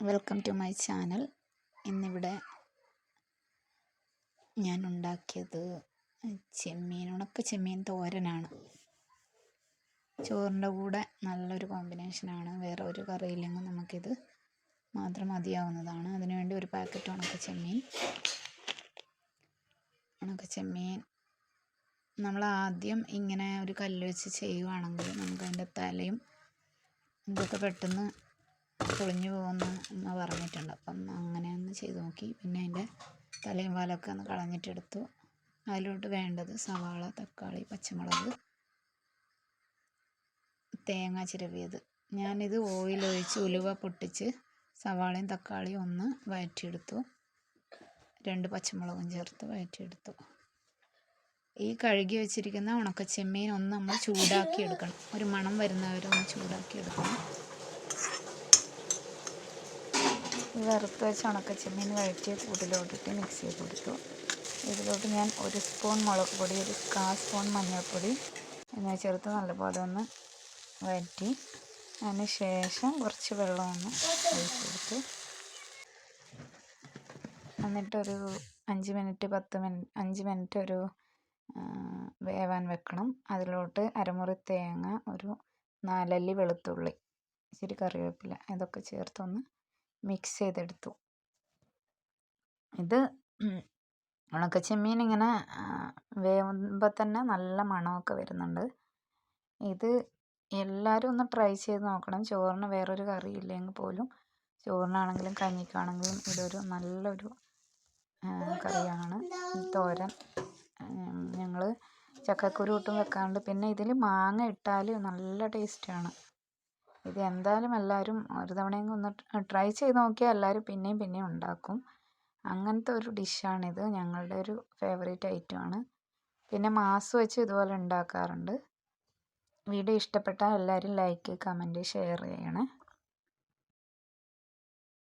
Welcome to my channel ഇന്നിവിടെ ഞാൻ ഉണ്ടാക്കിയത് ചെമ്മീൻ ഉണക്ക ചെമ്മീൻ തോരനാണ്. ചോറിന്റെ കൂടെ നല്ലൊരു കോമ്പിനേഷനാണ് വേറെ ഒരു കറിയില്ലെങ്കിൽ നമുക്കിത് മാത്രം മതിയാവുന്നതാണ്. അതിനുവേണ്ടി ഒരു പാക്കറ്റ് ഉണക്ക ചെമ്മീൻ. ഉണക്ക ചെമ്മീൻ നമ്മൾ ആദ്യം ഇങ്ങനെ ഒരു കല്ല് വെച്ച് ചെയ്യുവാണെങ്കിൽ നമുക്ക് അതിന്റെ തലയും ഇതൊക്കെ പെട്ടെന്ന് പൊളിഞ്ഞു പോകുന്നു എന്ന് പറഞ്ഞിട്ടുണ്ട്. അപ്പം അങ്ങനെ ഒന്ന് ചെയ്ത് നോക്കി. പിന്നെ അതിന്റെ തലയും വാലൊക്കെ ഒന്ന് കളഞ്ഞിട്ടെടുത്തു. അതിലോട്ട് വേണ്ടത് സവാള തക്കാളി പച്ചമുളക് തേങ്ങ ചിരവിയത്. ഞാനിത് ഓയിലൊഴിച്ച് ഉലുവ പൊട്ടിച്ച് സവാളയും തക്കാളിയും ഒന്ന് വഴറ്റിയെടുത്തു. രണ്ട് പച്ചമുളകും ചേർത്ത് വഴറ്റിയെടുത്തു. ഈ കഴുകി വെച്ചിരിക്കുന്ന ഉണക്കച്ചെമ്മീൻ ഒന്ന് നമ്മൾ ചൂടാക്കി എടുക്കണം. ഒരു മണം വരുന്നവരെ ഒന്ന് ചൂടാക്കി എടുക്കണം ഈ വറുത്ത് വെച്ച ഉണക്കച്ചെമ്മീൻ വഴറ്റിയ കൂട്ടിലോട്ടിട്ട് മിക്സ് ചെയ്ത് കൊടുത്തു. ഇതിലോട്ട് ഞാൻ ഒരു സ്പൂൺ മുളക് പൊടി ഒരു കാ സ്പൂൺ മഞ്ഞൾപ്പൊടി എന്നിവ ചേർത്ത് നല്ലപോലെ ഒന്ന് വഴറ്റി. അതിന് ശേഷം കുറച്ച് വെള്ളം ഒന്ന് ഒഴിച്ച് കൊടുത്തു. എന്നിട്ടൊരു അഞ്ച് മിനിറ്റ് പത്ത് മിനിറ്റ് അഞ്ച് മിനിറ്റ് ഒരു വേവാൻ വെക്കണം. അതിലോട്ട് അരമുറി തേങ്ങ ഒരു നാലല്ലി വെളുത്തുള്ളി ഇച്ചിരി കറിവേപ്പില ഇതൊക്കെ ചേർത്തൊന്ന് മിക്സ് ചെയ്തെടുത്തു ഇത് ഉണക്കച്ചെമ്മീൻ ഇങ്ങനെ വേവുമ്പോൾ തന്നെ നല്ല മണമൊക്കെ വരുന്നുണ്ട്. ഇത് എല്ലാവരും ഒന്ന് ട്രൈ ചെയ്ത് നോക്കണം. ചോറിന് വേറൊരു കറി ഇല്ലെങ്കിൽ പോലും. ചോറിനാണെങ്കിലും കഞ്ഞിക്കാണെങ്കിലും ഇതൊരു നല്ലൊരു കറിയാണ്. തോരൻ ഞങ്ങൾ ചക്കക്കുരു ഇട്ടും വെക്കാറുണ്ട് പിന്നെ ഇതിൽ മാങ്ങ ഇട്ടാൽ നല്ല ടേസ്റ്റാണ്. ഇത് എന്തായാലും എല്ലാവരും ഒരു തവണയെങ്കിലും ഒന്ന് ട്രൈ ചെയ്ത് നോക്കിയാൽ എല്ലാവരും പിന്നെയും പിന്നെയും ഉണ്ടാക്കും. അങ്ങനത്തെ ഒരു ഡിഷാണിത്. ഞങ്ങളുടെ ഒരു ഫേവറേറ്റ് ഐറ്റമാണ് പിന്നെ മാസ് വെച്ച് ഇതുപോലെ ഉണ്ടാക്കാറുണ്ട്. വീഡിയോ ഇഷ്ടപ്പെട്ടാൽ എല്ലാവരും ലൈക്ക് കമന്റ് ഷെയർ ചെയ്യണേ.